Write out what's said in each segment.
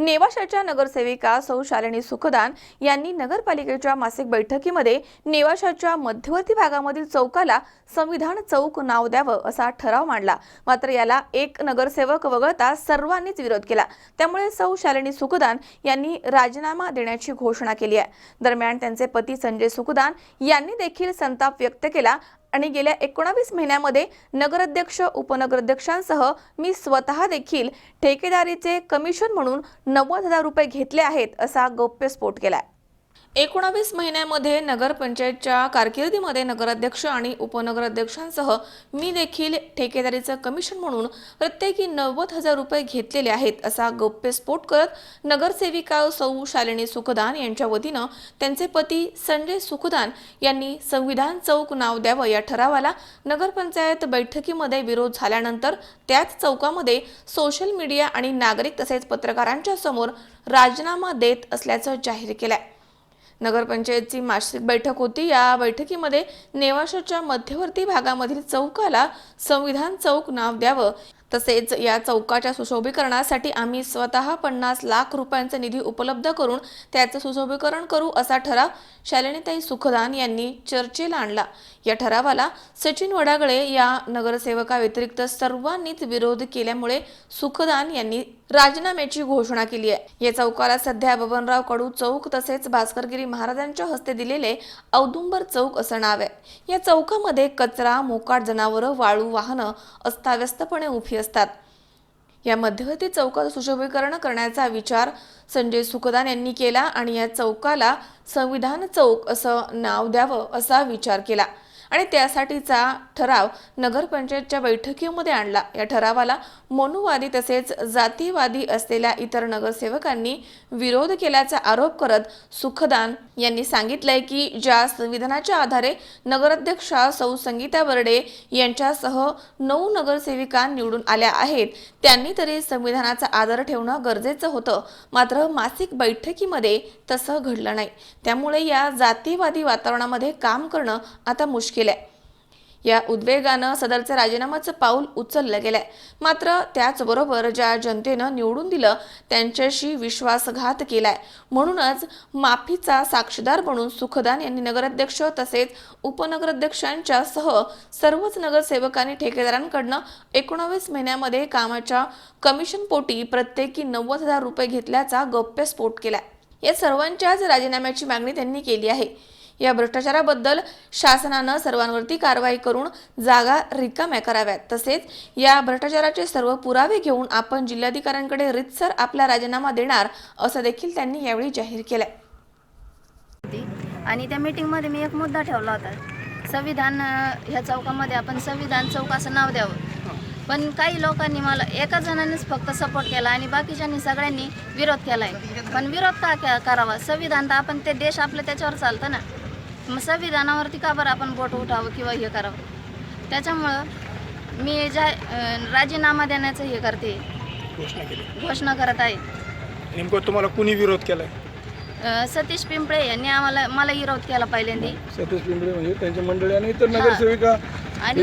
नेवाशाच्या नगरसेविका सौ शालिनी सुखदान यांनी नगरपालिकेच्या मासिक बैठकीमध्ये नेवाशाच्या मध्यवर्ती भागामधील चौकाला संविधान चौक नाव द्यावं असा ठराव मांडला. मात्र याला एक नगरसेवक वगळता सर्वांनीच विरोध केला. त्यामुळे सौ शालिनी सुखदान यांनी राजीनामा देण्याची घोषणा केली आहे. दरम्यान त्यांचे पती संजय सुखदान यांनी देखील संताप व्यक्त केला आणि गेल्या एकोणावीस महिन्यामध्ये नगराध्यक्ष उपनगराध्यक्षांसह मी स्वतः देखील ठेकेदारीचे कमिशन म्हणून नव्वद हजार रुपये घेतले आहेत असा गौप्यस्फोट केलाय. एकोणावीस महिन्यामध्ये नगरपंचायतच्या कारकिर्दीमध्ये नगराध्यक्ष आणि उपनगराध्यक्षांसह मी देखील ठेकेदारीचं कमिशन म्हणून प्रत्येकी नव्वद हजार रुपये घेतलेले आहेत असा गप्पेस्फोट करत नगरसेविका सौ शालिनी सुखदान यांच्या वतीनं त्यांचे पती संजय सुखदान यांनी संविधान चौक नाव द्यावं या ठरावाला नगरपंचायत बैठकीमध्ये विरोध झाल्यानंतर त्याच चौकामध्ये सोशल मीडिया आणि नागरिक तसेच पत्रकारांच्या समोर राजीनामा देत असल्याचं जाहीर केलंय. नगरपंचायतची मासिक बैठक होती. या बैठकीमध्ये नेवाशाच्या मध्यवर्ती भागामधील चौकाला संविधान चौक नाव द्यावं. तसेच या चौकाच्या सुशोभीकरणासाठी आम्ही स्वतः पन्नास लाख रुपयांचा निधी उपलब्ध करून त्याचं सुशोभीकरण करू असा ठराव शालिनीताई सुखदान यांनी चर्चेला आणला. या ठरावाला सचिन वडागळे या नगरसेवका व्यतिरिक्त सर्वांनीच विरोध केल्यामुळे सुखदान यांनी राजीनाम्याची घोषणा केली आहे. या चौकाला सध्या बबनराव कडू चौक तसेच भास्करगिरी महाराजांच्या हस्ते दिलेले औदुंबर चौक असं नाव आहे. या चौकामध्ये कचरा मोकाट जनावरं वाळू वाहनं अस्ताव्यस्तपणे उभी असतात. या मध्यवर्ती चौकात सुशोभीकरण करण्याचा विचार संजय सुखदान यांनी केला आणि या चौकाला संविधान चौक असं नाव द्यावं असा विचार केला. आणि त्यासाठीचा ठराव नगरपंचायतच्या बैठकीमध्ये आणला. या ठरावाला मनुवादी तसेच जातीवादी असलेल्या इतर नगरसेवकांनी विरोध केल्याचा आरोप करत सुखदान यांनी सांगितलंय की ज्या संविधानाच्या आधारे नगराध्यक्षा सौ संगीता बर्डे यांच्यासह नऊ नगरसेविका निवडून आल्या आहेत त्यांनी तरी संविधानाचा आदर ठेवणं गरजेचं होतं. मात्र मासिक बैठकीमध्ये तसं घडलं नाही. त्यामुळे या जातीवादी वातावरणामध्ये काम करणं आता मुश्किल केलंय. या उद्वेगानं सदरचं राजीनाम्याचं पाऊल उचललं गेलंय. मात्र त्याचबरोबर ज्या जनतेनं निवडून दिलं त्यांच्याशी विश्वासघात केलाय. म्हणूनच माफीचा साक्षीदार बनून सुखदान यांनी नगराध्यक्ष तसेच उपनगराध्यक्षांच्या सह सर्वच नगरसेवकांनी ठेकेदारांकडनं एकोणावीस महिन्यामध्ये कामाच्या कमिशन पोटी प्रत्येकी नव्वद हजार रुपये घेतल्याचा गौप्यस्फोट केलाय. या सर्वांच्याच राजीनाम्याची मागणी त्यांनी केली आहे. या भ्रष्टाचाराबद्दल शासनानं सर्वांवरती कारवाई करून जागा रिकाम्या कराव्यात. तसेच या भ्रष्टाचाराचे सर्व पुरावे घेऊन आपण जिल्हाधिकाऱ्यांकडे रितसर आपला राजीनामा देणार असं देखील त्यांनी यावेळी जाहीर केलं आणि त्या मीटिंगमध्ये मी एक मुद्दा ठेवला होता. संविधान ह्या चौकामध्ये आपण संविधान चौक असं नाव द्यावं. पण काही लोकांनी मला एका जणांनीच फक्त सपोर्ट केला आणि बाकीच्यांनी सगळ्यांनी विरोध केला आहे पण विरोध का के- करावा? संविधान तर आपण ते देश आपलं त्याच्यावर चालतं ना. मग संविधानावरती का बरं आपण बोट उठावं किंवा हे करावं? त्याच्यामुळं मी जा अ, राजीनामा देण्याचं हे करते. घोषणा केली. घोषणा करत आहे. नेमकं तुम्हाला कुणी विरोध केलाय? अ, सतीश पिंपळे यांनी आम्हाला मला विरोध केला पहिल्यांदा. सतीश पिंपळे म्हणजे त्यांची मंडळी आणि इतर नगरसेविका आणि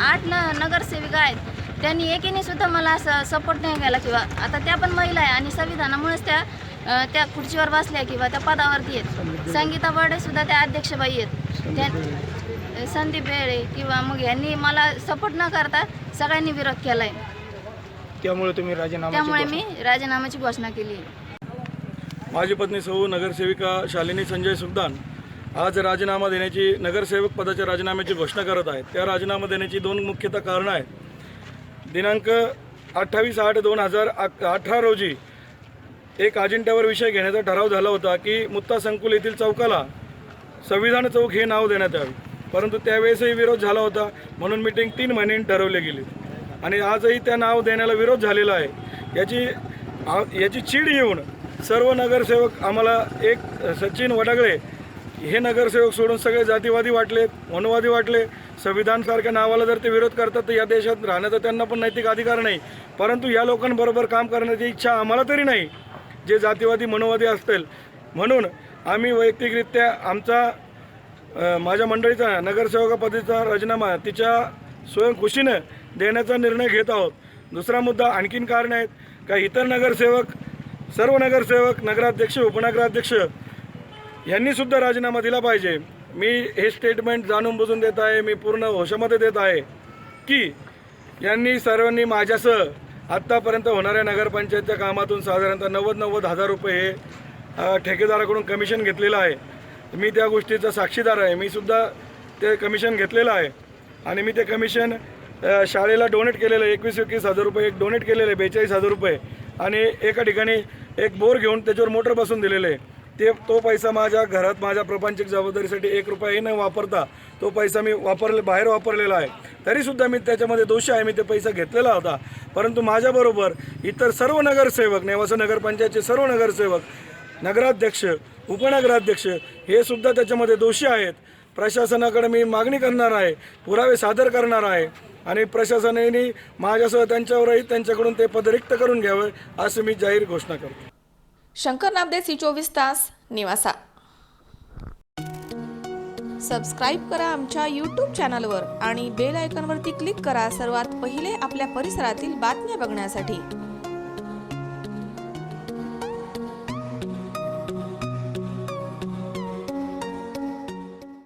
आठ नगरसेविका आहेत त्यांनी एकीने सुद्धा मला असं सपोर्ट नाही केला किंवा आता त्या पण महिला आहे आणि संविधानामुळेच त्या त्या खुर्चीवर बसल्या किंवा त्या पदावरती आहेत. संगीता बर्डे सुद्धा त्या अध्यक्षबाई आहेत. त्या संदीप बेळे किंवा मग यांनी मला सपोर्ट न करता सगळ्यांनी विरोध केला आहे त्यामुळे तुम्ही राजीनामा त्यामुळे मी राजीनाम्याची घोषणा केली. आहे माझी पत्नी सौ नगरसेविका शालिनी संजय सुखदान आज राजीनामा देण्याची नगरसेवक पदाच्या राजीनाम्याची घोषणा करत आहेत. त्या राजीनामा देण्याची दोन मुख्यतः कारणं आहेत. दिनांक अठ्ठावीस आठ दोन हजार अठरा रोजी एक अजिंठ्यावर विषय घेण्याचा ठराव झाला होता की मुत्ता संकुल येथील चौकाला संविधान चौक हे नाव देण्यात यावे. परंतु त्यावेळेसही विरोध झाला होता म्हणून मिटिंग तीन महिन्यांनी ठरवली गेली. आणि आजही त्या नाव देण्याला विरोध झालेला आहे. याची याची चीड येऊन सर्व नगरसेवक आम्हाला एक सचिन वडागळे हे नगरसेवक सोडून सगळे जातीवादी वाटले वनवादी वाटले. संविधानसारख्या नावाला जर ते विरोध करतात तर या देशात राहण्याचा त्यांना पण नैतिक अधिकार नाही. परंतु या लोकांबरोबर काम करण्याची इच्छा आम्हाला तरी नाही. जे जातीवादी मनोवादी असतील. म्हणून आम्ही वैयक्तिकरित्या आमचा माझ्या मंडळीचा नगरसेवकपदीचा राजीनामा तिच्या स्वयंखुशीनं देण्याचा निर्णय घेत आहोत. दुसरा मुद्दा आणखीन कारण आहेत. का इतर नगरसेवक सर्व नगरसेवक नगराध्यक्ष उपनगराध्यक्ष यांनीसुद्धा राजीनामा दिला पाहिजे. मी हे स्टेटमेंट जाणून बुजून देत आहे. मी पूर्ण होशामध्ये देत आहे की यांनी सर्वांनी माझ्यासह आत्तापर्यंत होणाऱ्या नगरपंचायतच्या कामातून साधारणतः नव्वद नव्वद हजार रुपये हे ठेकेदाराकडून कमिशन घेतलेलं आहे. मी त्या गोष्टीचा साक्षीदार आहे. मी सुद्धा ते कमिशन घेतलेलं आहे. आणि मी ते कमिशन शाळेला डोनेट केलेलं आहे. एकवीस एकवीस हजार रुपये एक डोनेट केलेलं आहे. बेचाळीस हजार रुपये. आणि एका ठिकाणी एक बोर घेऊन त्याच्यावर मोटर बसून दिलेलं आहे. ते तो पैसा माझ्या घरात माझ्या प्रपंचिक जबाबदारीसाठी एक रुपयाही न वापरता तो पैसा मी वापरले बाहेर वापरलेला आहे. तरीसुद्धा मी त्याच्यामध्ये दोषी आहे. मी ते पैसा घेतलेला होता. परंतु माझ्याबरोबर इतर सर्व नगरसेवक नेवासा नगरपंचायतचे सर्व नगरसेवक नगराध्यक्ष उपनगराध्यक्ष हे सुद्धा त्याच्यामध्ये दोषी आहेत. प्रशासनाकडे मी मागणी करणार आहे. पुरावे सादर करणार आहे. आणि प्रशासनाने माझ्यासह त्यांच्यावरही त्यांच्याकडून ते पद रिक्त करून घ्यावे असं मी जाहीर घोषणा करतो. शंकर नामदे सी चोवीस तास निवासा. सबस्क्राईब करा आमच्या यूट्यूब चॅनलवर आणि बेल आयकॉनवरती क्लिक करा सर्वात पहिले आपल्या परिसरातील बातम्या बघण्यासाठी.